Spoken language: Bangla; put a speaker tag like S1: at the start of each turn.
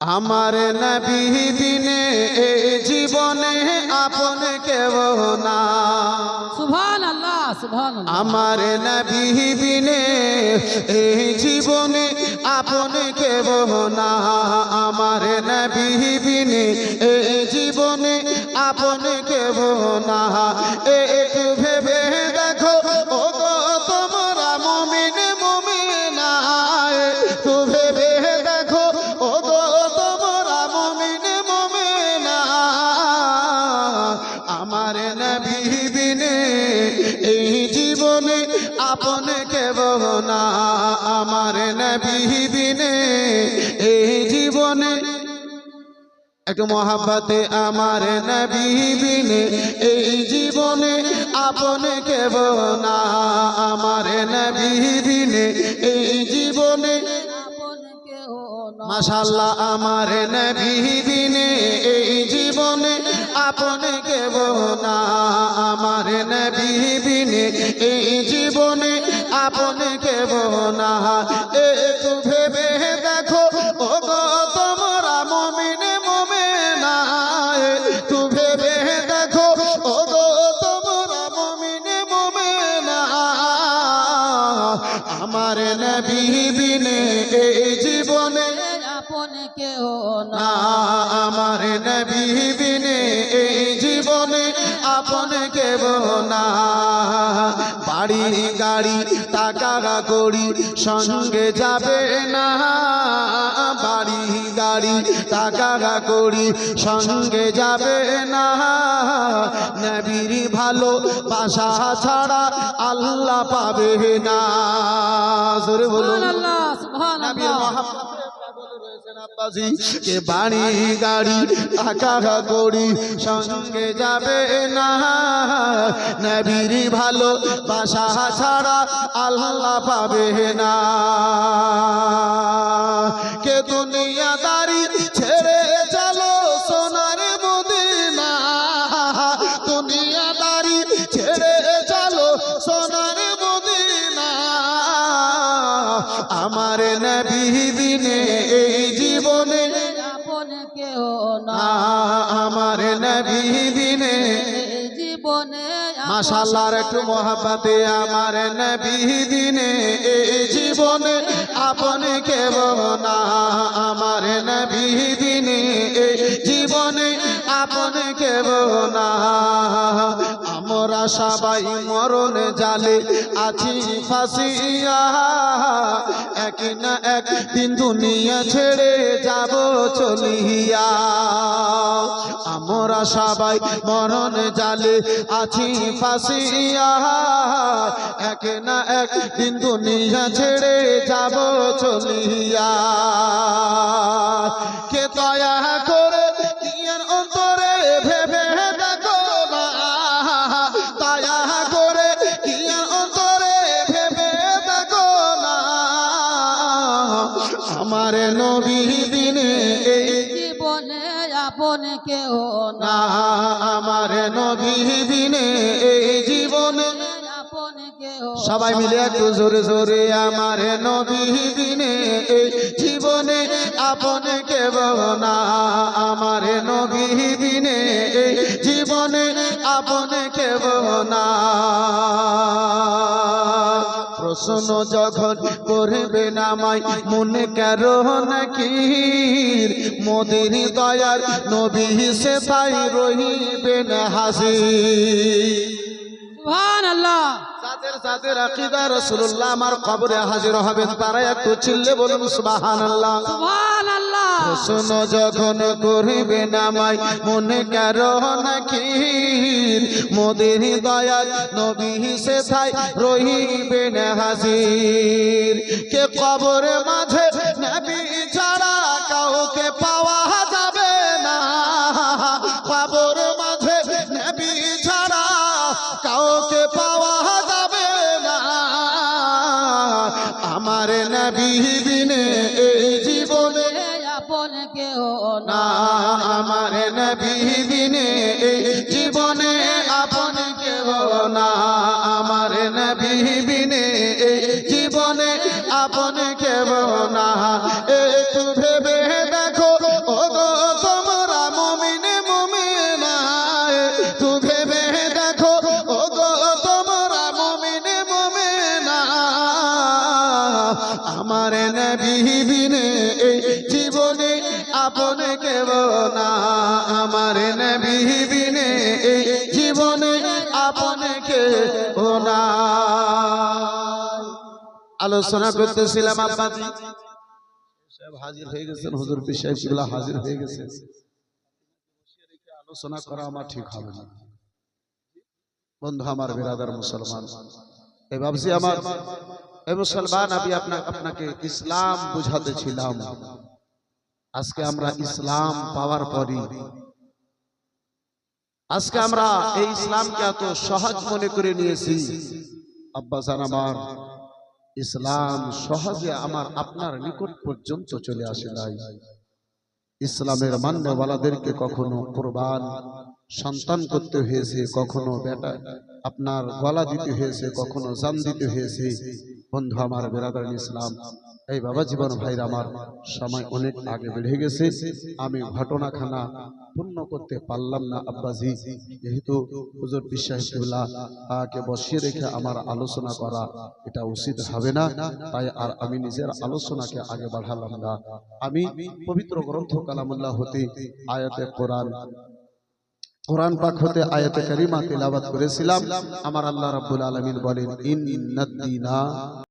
S1: আমার নবী বিনে এ জীবনে আপন কেউ না।
S2: সুভান আল্লাহ সুভান
S1: আমার নবী বিনে এই জীবনে আপন কেব না। আমার নবী বিনে এই জীবনে আপন কেব না। একটু জীবনে আপন কেব না, আমার নবী বিনে এই জীবনে। একটু মহাব্বতে আমার নবী বিনে এই জীবনে আপন কেব না, আমার নবী বিনে এই জীবনে। মাশাল্লাহ আমার নবী বিনে এই জীবনে আপন কেব না। আমার নবী বিনে, এই জীবনে আপন কেব না। একটু ভেবে দেখো ও গো তোমরা মুমিনে মুমিনা। একটু ভেবে দেখো ও গো তোমরা মুমিনে মুমিনা। আমার নবী বিনে, এই জীবনে
S2: আপন কেহ না।
S1: না আমার নবী বিনে এই জীবনে কেব না। বাড়ি গাড়ি টাকা করি সঙ্গে যাবে না। বাড়ি গাড়ি টাকা করি সঙ্গে যাবে না। নবীর ভালো বাসা ছাড়া আল্লাহ পাবে না। জোরে বলুন।
S2: আল্লাহ সুভান
S1: আব্বাসী। কে বাড়ি গাড়ি টাকা করি, সঙ্গে যাবে না নবীর ভালো বাসা ছাড়া আল্লাহ পাবে না কে দুনিয়াদারি
S2: আপন কেহ না।
S1: আমার নবী দিনে।
S2: জীবনে
S1: মাশাল্লাহর একটু মহাব্বাতে আমার নবী দিনে এই জীবনে আপন কেব না আমার নবী সবাই মরণ জালে আছি ফাঁসিয়া। এক না এক দিন দুনিয়া ছেড়ে যাব চলিয়া। আমরা সবাই মরণ জালে আছি ফাঁসিয়া। এক না এক দিন দুনিয়া ছেড়ে যাব চলিয়া। না না আমার নবী দিনে এই
S2: জীবনে।
S1: সবাই মিলে একটু জোরে জোরে আমার নবী দিনে এই জীবনে আপন কেব না আমার নবী দিনে এই জীবনে আপন কেব না। প্রশ্ন যখন করবে নামাই মনে কেন নাকি? মোদের দয়ার নবী সে তাই রহিবেন হাসি।
S2: আল্লাহ
S1: যাদের আকিদা রাসূলুল্লাহ আমার কবরে হাজির হবেন তারা একটু চিল্লে বলুন সুবহানাল্লাহ।
S2: সুভান আল্লাহ
S1: প্রশ্ন যখন করিবে নামাই মনে কারও নাকি মোদের দয়াল নবী সে থাই রহিবেন হাজির। কে কবরে মাঝে নবী ছাড়া কাউকে পাওয়া যাবে না। কবর মাঝে নবী ছাড়া কাউকে পাওয়া আমার নবী বিনে এই জীবনে
S2: আপন
S1: না আমার নবী আপন কেব না। আমার নবী বিনে এই জীবনে আপন কেব না। আলোচনা করতেছিলাম আব্বাজি। হাজির হয়ে গেছেন, হুজুর শিবলা হাজির হয়ে গেছে আলোচনা করা আমার ঠিক হবে না। বন্ধু, আমার বিরাদার মুসলমান এই ভাবছি আমার এই মুসলমান, আমি আপনাকে ইসলাম বুঝাতে ছিলাম। আজকে আমরা ইসলাম পাওয়ার পরই। আজকে আমরা এই ইসলামকে এত সহজ মনে করে নিয়েছি। আব্বাসান আমার, ইসলাম সহজে আমার আপনার নিকট পর্যন্ত চলে আসে নাই। ইসলামের মান্যওয়ালাদেরকে কখনো কোরবান, সন্তান করতে হয়েছে, কখনো বেটা, আপনার গলা দিতে হয়েছে, কখনো জান দিতে হয়েছে। বন্ধু আমার, বেরাদার ইসলাম, এই বাবা জীবন ভাইরা আমার, সময় অনেক আগে বেড়ে গেছে, আমি ঘটনাখানা পূর্ণ করতে পারলাম না আব্বাজি। যেহেতু হুজুর বিশ্বাসুল্লাহ কে বসিয়ে রেখে আমার আলোচনা করা এটা উচিত হবে না, তাই আর আমি নিজের আলোচনাকে আগে বাড়ালাম না। আমি পবিত্র গ্রন্থ কালামুল্লাহ হতে আয়াতে কোরআন কোরআন পাক হতে আয়াতে কারিমা তেলাওয়াত করেছিলাম। আমার আল্লাহ রাব্বুল আলামিন বলেন ইন্নাদ দীনা